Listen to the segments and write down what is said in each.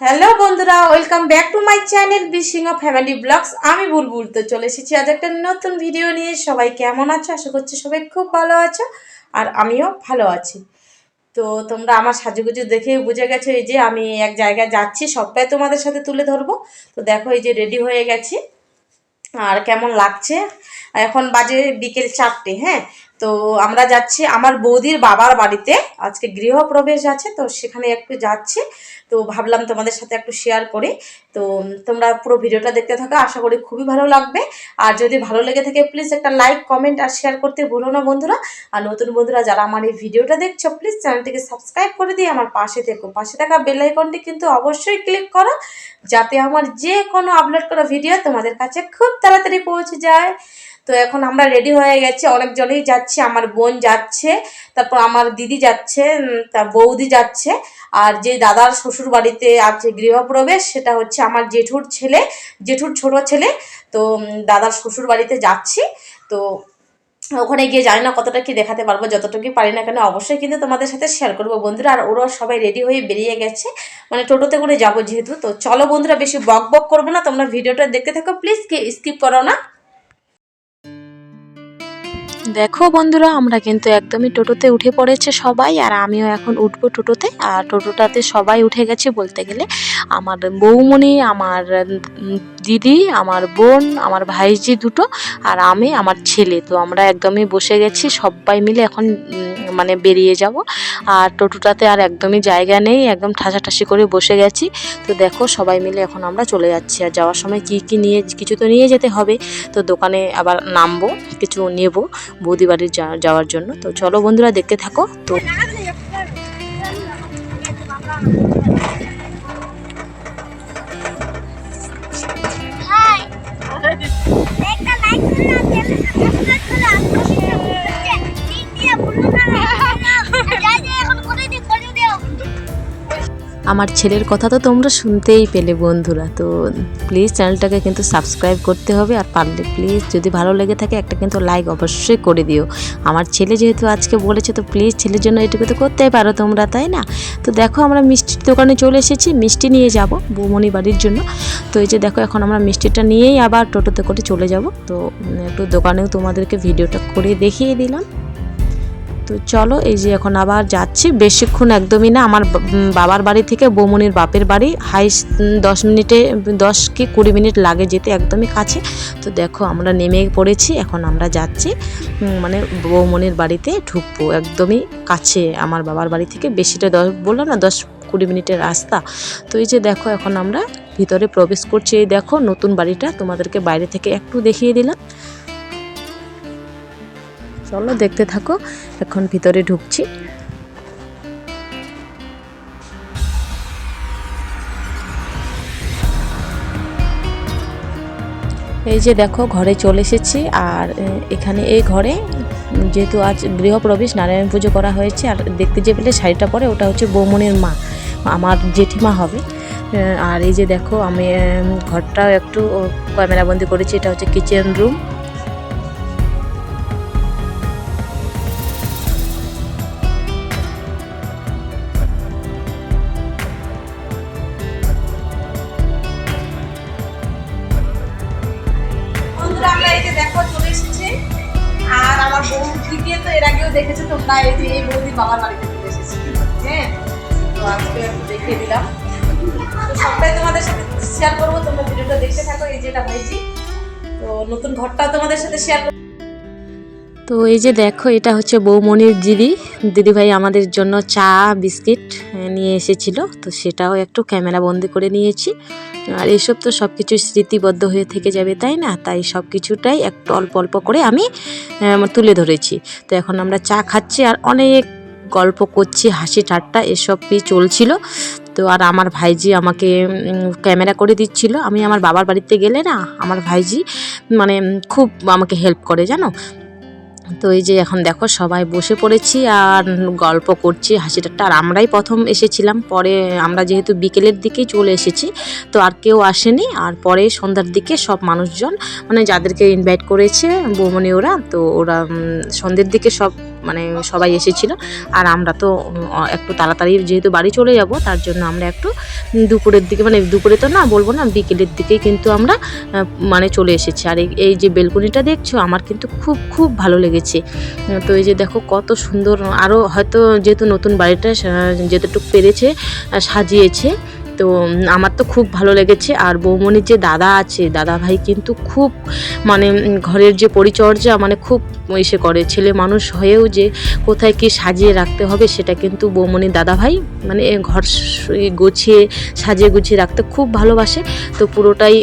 Hello বন্ধুরা welcome back to my channel বিসিংহ family blogs আমি বুলবুল, তো চলে এসেছি আজ একটা নতুন ভিডিও নিয়ে। সবাই কেমন আছো? আশা করছি সবাই খুব ভালো আছো, আর আমিও ভালো আছি। তো তোমরা আমার সাজুগুজু দেখে বুঝে গেছো এই যে আমি এক জায়গায় যাচ্ছি, সবটাই তোমাদের সাথে তুলে ধরবো। তো দেখো এই যে রেডি হয়ে গেছি, আর কেমন লাগছে? এখন বাজে বিকেল চারটে হ্যাঁ? তো আমরা যাচ্ছি, আমার বৌদির বাবার বাড়িতে। আজকে গৃহপ্রবেশ আছে, তো সেখানে একটু যাচ্ছি। তো ভাবলাম তোমাদের সাথে একটু শেয়ার করি। তো তোমরা পুরো ভিডিওটা দেখতে থাকো, আশা করি খুবই ভালো লাগবে। আর যদি ভালো লেগে থাকে প্লিজ একটা লাইক কমেন্ট আর শেয়ার করতে ভুলো না বন্ধুরা। আর নতুন বন্ধুরা, যারা আমার এই ভিডিওটা দেখছ প্লিজ চ্যানেলটিকে সাবস্ক্রাইব করে দিয়ে আমার পাশে থেকো। পাশে থাকা বেল আইকনটি কিন্তু অবশ্যই ক্লিক করো, যাতে আমার যে কোনো আপলোড করা ভিডিও তোমাদের কাছে খুব তাড়াতাড়ি পৌঁছে যায়। তো এখন আমরা রেডি হয়ে গেছি, অনেকজনেই যাচ্ছি, আমার বোন যাচ্ছে, তারপর আমার দিদি যাচ্ছে তার বৌদি যাচ্ছে, আর যে দাদার শ্বশুর বাড়িতে আছে গৃহপ্রবেশ, সেটা হচ্ছে আমার জেঠুর ছেলে, জেঠুর ছোট ছেলে, তো দাদার শ্বশুর বাড়িতে যাচ্ছি, তো, ওখানে গিয়ে জানি না কতটা কি দেখাতে পারব, যতটুকুই পারি না কেন, অবশ্যই কিন্তু তোমাদের সাথে শেয়ার করব বন্ধুরা, আর ওরাও সবাই রেডি হয়ে বেরিয়ে গেছে মানে টোটোতে করে যাব যেহেতু, তো চলো বন্ধুরা বেশি বক বক করব না, তোমরা ভিডিওটা দেখতে থাকো প্লিজ স্কিপ করো না। দেখো বন্ধুরা, আমরা কিন্তু একদমই টোটোতে উঠে পড়েছে সবাই, আর আমিও এখন উঠবো টোটোতে। আর টোটোটাতে সবাই উঠে গেছে বলতে গেলে। আমার বৌমণি, আমার দিদি, আমার বোন, আমার ভাইজি দুটো, আর আমি, আমার ছেলে। তো আমরা একদমই বসে গেছি, সবাই মিলে এখন মানে বেরিয়ে যাব। আর টোটোটাতে আর একদমই জায়গা নেই, একদম ঠাসাঠাসি করে বসে গেছি। তো দেখো, সবাই মিলে এখন আমরা চলে যাচ্ছি। আর যাওয়ার সময় কি কি নিয়ে, কিছু তো নিয়ে যেতে হবে। তো দোকানে আবার নামবো, কিছু নেব। বৌদি বাড়ি যাওয়ার জন্য। তো চলো বন্ধুরা দেখতে থাকো। তো আমার ছেলের কথা তো তোমরা শুনতেই পেলে বন্ধুরা, তো প্লিজ চ্যানেলটাকে কিন্তু সাবস্ক্রাইব করতে হবে আর পারলে প্লিজ যদি ভালো লেগে থাকে একটা কিন্তু লাইক অবশ্যই করে দিও। আমার ছেলে যেহেতু আজকে বলেছে, তো প্লিজ ছেলের জন্য এটুকু তো করতেই পারো তোমরা, তাই না? তো দেখো আমরা মিষ্টির দোকানে চলে এসেছি, মিষ্টি নিয়ে যাব বৌমণি বাড়ির জন্য। তো এই যে দেখো এখন আমরা মিষ্টিটা নিয়েই আবার টোটোতে করে চলে যাব। তো একটু দোকানেও তোমাদেরকে ভিডিওটা করে দেখিয়ে দিলাম। তো চলো, এই যে এখন আবার যাচ্ছি। বেশিক্ষণ একদমই না, আমার বাবার বাড়ি থেকে বৌমনির বাপের বাড়ি। হাই দশ মিনিটে, দশ কি কুড়ি মিনিট লাগে যেতে একদমই কাছে। তো দেখো, আমরা নেমে পড়েছি, এখন আমরা যাচ্ছি মানে বৌমনির বাড়িতে ঢুকবো, একদমই কাছে। আমার বাবার বাড়ি থেকে বেশিটা দশ, বললাম না, দশ কুড়ি মিনিটের রাস্তা। তো এই যে দেখো, এখন আমরা ভিতরে প্রবেশ করছি। এই দেখো, নতুন বাড়িটা তোমাদেরকে বাইরে থেকে একটু দেখিয়ে দিলাম। চলো দেখতে থাকো, এখন ভিতরে ঢুকছি। এই যে দেখো, ঘরে চলে এসেছি, আর এখানে এই ঘরে যেহেতু আজ গৃহপ্রবেশ, নারায়ণ পুজো করা হয়েছে, আর দেখতে যে পেলে শাড়িটা পরে, ওটা হচ্ছে বৌমনির মা, আমার জেঠিমা হবে। আর এই যে দেখো, আমি ঘরটাও একটু ক্যামেরাবন্দি করেছি, এটা হচ্ছে কিচেন রুম বৌদিকে তো এর আগেও দেখেছ তোমরা এই যে এই বৌদি বাবার বাড়িতে চলে এসেছি। হ্যাঁ? তো আজকে দিলাম। সবটাই তোমাদের সাথে শেয়ার করব। তোমরা ভিডিওটা দেখতে থাকো, এই যেটা হয়েছি। তো নতুন তোমাদের সাথে শেয়ার তো এই যে দেখো, এটা হচ্ছে বৌমনির দিদি। দিদিভাই আমাদের জন্য চা, বিস্কিট নিয়ে এসেছিল। তো সেটাও একটু ক্যামেরা বন্দি করে নিয়েছি। আর এইসব তো সব কিছু স্মৃতিবদ্ধ হয়ে থেকে যাবে, তাই না? তাই সব কিছুটাই একটু অল্প অল্প করে আমি তুলে ধরেছি। তো এখন আমরা চা খাচ্ছি আর অনেক গল্প করছি, হাসি ঠাট্টা এসবই চলছিল। তো আর আমার ভাইজি আমাকে ক্যামেরা করে দিচ্ছিল। আমি আমার বাবার বাড়িতে গেলে না, আমার ভাইজি মানে খুব আমাকে হেল্প করে, জানো? তো এই যে এখন দেখো সবাই বসে পড়েছি আর গল্প করছি, হাসি আর আমরাই প্রথম এসেছিলাম, পরে আমরা যেহেতু বিকেলের দিকেই চলে এসেছি, তো আর কেউ আসেনি। আর পরে সন্ধ্যার দিকে সব মানুষজন মানে যাদেরকে ইনভাইট করেছে বৌমনি ওরা, তো ওরা সন্ধ্যের দিকে সব মানে সবাই এসেছিল। আর আমরা তো একটু তাড়াতাড়ি যেহেতু বাড়ি চলে যাব, তার জন্য আমরা একটু দুপুরের দিকে মানে দুপুরে তো না, বলব না, বিকেলের দিকেই কিন্তু আমরা মানে চলে এসেছি। আর এই- যে বেলকনিটা দেখছ, আমার কিন্তু খুব খুব ভালো লেগেছে। তো এই যে দেখো কত সুন্দর আরও হয়তো যেহেতু নতুন বাড়িটা যেতটুকু পেরেছে সাজিয়েছে। তো, আমার তো খুব ভালো লেগেছে। আর বৌমনির যে দাদা আছে দাদা ভাই কিন্তু খুব মানে ঘরের যে পরিচর্যা মানে খুব ইসে করে। ছেলে মানুষ হয়েও যে কোথায় কি সাজিয়ে রাখতে হবে, সেটা কিন্তু বৌমনির দাদা ভাই মানে ঘর গুছিয়ে, সাজিয়ে গুছিয়ে রাখতে খুব ভালোবাসে। তো পুরোটাই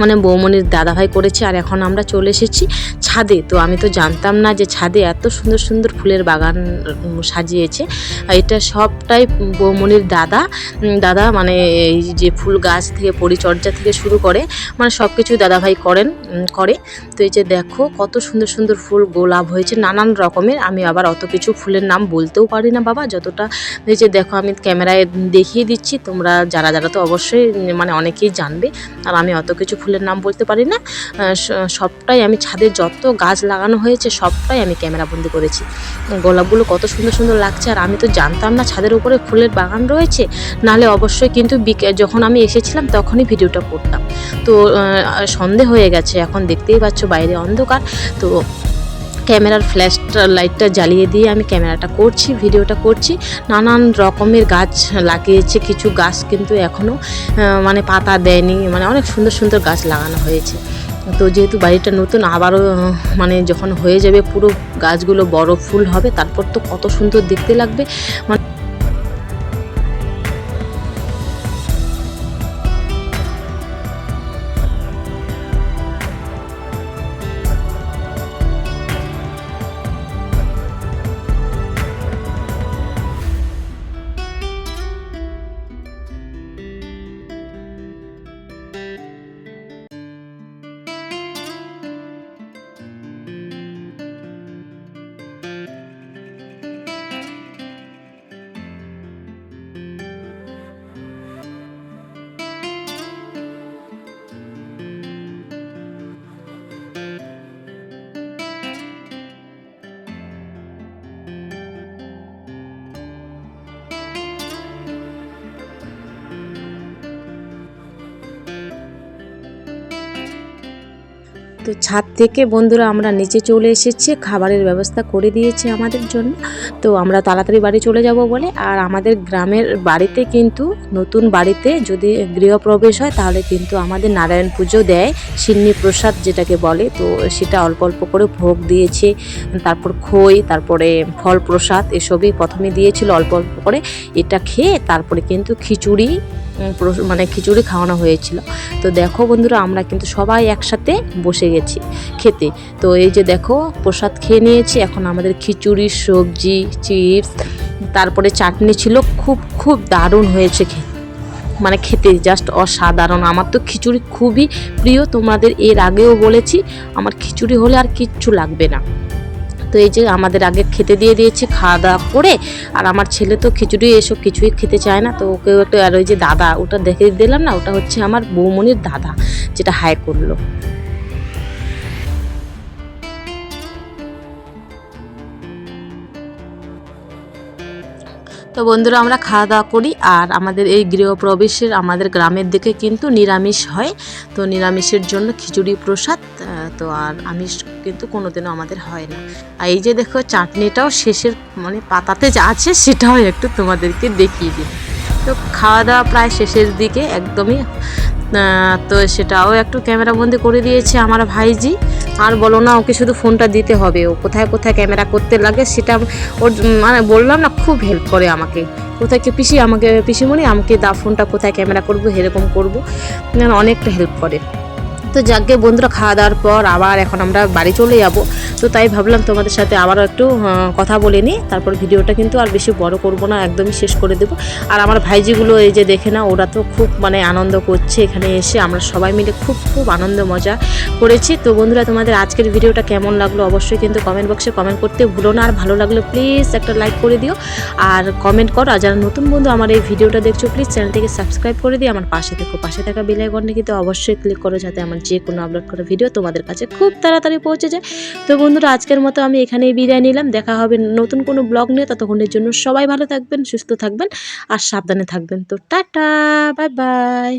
মানে বৌমনির দাদাভাই করেছে, আর এখন আমরা চলে এসেছি ছাদে। তো আমি তো জানতাম না যে ছাদে এত সুন্দর সুন্দর ফুলের বাগান সাজিয়েছে। এটা সবটাই বৌমনির দাদা দাদা মানে এই যে ফুল গাছ থেকে, পরিচর্যা থেকে শুরু করে মানে সব কিছুই দাদাভাই করেন করে। তো এই যে দেখো কত সুন্দর সুন্দর ফুল গোলাপ হয়েছে, নানান রকমের। আমি আবার অত কিছু ফুলের নাম বলতেও পারি না বাবা, যতটা এই যে দেখো আমি ক্যামেরায় দেখিয়ে দিচ্ছি, তোমরা যারা যারা তো অবশ্যই মানে অনেকেই জানবে। আর আমি অত কিছু ফুলের নাম বলতে পারি না সবটাই আমি ছাদে যত গাছ লাগানো হয়েছে সবটাই আমি ক্যামেরাবন্দি করেছি। গোলাপগুলো কত সুন্দর সুন্দর লাগছে, আর আমি তো জানতাম না ছাদের উপরে ফুলের বাগান রয়েছে, নাহলে অবশ্যই কিন্তু যখন আমি এসেছিলাম তখনই ভিডিওটা করতাম। তো সন্ধে হয়ে গেছে, এখন দেখতেই পাচ্ছ বাইরে অন্ধকার, তো ক্যামেরার ফ্ল্যাশটা লাইটটা জ্বালিয়ে দিয়ে আমি ক্যামেরাটা করছি, ভিডিওটা করছি। নানান রকমের গাছ লাগিয়েছে, কিছু গাছ কিন্তু এখনও মানে পাতা দেয়নি মানে অনেক সুন্দর সুন্দর গাছ লাগানো হয়েছে। তো যেহেতু বাড়িটা নতুন, আবারও মানে যখন হয়ে যাবে পুরো গাছগুলো বড় ফুল হবে, তারপর তো কত সুন্দর দেখতে লাগবে। মানে তো ছাদ থেকে বন্ধুরা আমরা নিচে চলে এসেছি, খাবারের ব্যবস্থা করে দিয়েছে আমাদের জন্য। তো আমরা তাড়াতাড়ি বাড়ি চলে যাব বলে, আর আমাদের গ্রামের বাড়িতে কিন্তু, নতুন বাড়িতে যদি গৃহপ্রবেশ হয়, তাহলে কিন্তু আমাদের নারায়ণ পুজো দেয়, সিন্নি প্রসাদ যেটাকে বলে। তো সেটা অল্প অল্প করে ভোগ দিয়েছে, তারপর খই, তারপরে ফল প্রসাদ, এসবই প্রথমে দিয়েছিল অল্প অল্প করে। এটা খেয়ে তারপরে কিন্তু খিচুড়ি মানে খিচুড়ি খাওয়ানো হয়েছিল। তো দেখো বন্ধুরা, আমরা কিন্তু সবাই একসাথে বসে গেছি খেতে। তো এই যে দেখো, প্রসাদ খেয়ে নিয়েছি। এখন আমাদের খিচুড়ি, সবজি, চিপস, তারপরে চাটনি ছিল। খুব খুব দারুণ হয়েছে খেতে মানে খেতে। জাস্ট অসাধারণ। আমার তো খিচুড়ি খুবই প্রিয়। তোমাদের এর আগেও বলেছি, আমার খিচুড়ি হলে আর কিচ্ছু লাগবে না। তো এই যে আমাদের আগে খেতে দিয়ে দিয়েছে, খাওয়া দাওয়া করে, আর আমার ছেলে তো খিচুড়ি এসব কিছুই খেতে চায় না, তো ওকেও একটু আর ওই যে দাদা, ওটা দেখে দিলাম না, ওটা হচ্ছে আমার বৌমনির দাদা, যেটা হাই করল। তো বন্ধুরা, আমরা খাওয়া দাওয়া করি, আর আমাদের এই গৃহপ্রবেশের আমাদের গ্রামের দিকে কিন্তু নিরামিষ হয়, তো নিরামিষের জন্য খিচুড়ি প্রসাদ তো আর আমিষ কিন্তু কোনোদিনও আমাদের হয় না। আর এই যে দেখো, চাটনিটাও শেষের মানে পাতাতে যা আছে সেটাও একটু তোমাদেরকে দেখিয়ে দিই। তো খাওয়া দাওয়া প্রায় শেষের দিকে একদমই। তো সেটাও একটু ক্যামেরাবন্দি করে দিয়েছে আমার ভাইজি। আর বলো না, ওকে শুধু ফোনটা দিতে হবে। ও কোথায় কোথায় ক্যামেরা করতে লাগে সেটা ওর মানে বললাম না, খুব হেল্প করে আমাকে। কোথায় কি পিসি, আমাকে পিসিমণি, আমাকে দা ফোনটা কোথায় ক্যামেরা করব, এরকম করব। মানে অনেকটা হেল্প করে। তো যাকে বন্ধুরা খাওয়া দাওয়ার পর আবার এখন আমরা বাড়ি চলে যাব। তো তাই ভাবলাম তোমাদের সাথে আবারও একটু কথা বলে নিই। তারপর ভিডিওটা কিন্তু আর বেশি বড় করব না, একদমই শেষ করে দেবো। আর আমার ভাইজিগুলো এই যে দেখে না ওরা তো খুব মানে আনন্দ করছে এখানে এসে। আমরা সবাই মিলে খুব খুব আনন্দ, মজা করেছি। তো বন্ধুরা, তোমাদের আজকের ভিডিওটা কেমন লাগল অবশ্যই কিন্তু কমেন্ট বক্সে কমেন্ট করতে ভুলো না। আর ভালো লাগলে প্লিজ একটা লাইক করে দিও। আর কমেন্ট করো। আর যারা নতুন বন্ধু আমার এই ভিডিওটা দেখছ প্লিজ চ্যানেলটিকে সাবস্ক্রাইব করে দিও। আমার পাশে থেকো। পাশে থাকা বেল আইকনটা কিন্তু অবশ্যই ক্লিক করো যাতে আমার যে কোনো আপলোড করা ভিডিও তোমাদের কাছে খুব তাড়াতাড়ি পৌঁছে যায়। তো বন্ধুরা, আজকের মতো আমি এখানেই বিদায় নিলাম। দেখা হবে নতুন কোনো ব্লগ নিয়ে। ততক্ষণের জন্য সবাই ভালো থাকবেন, সুস্থ থাকবেন আর সাবধানে থাকবেন। তো টাটা বাই বাই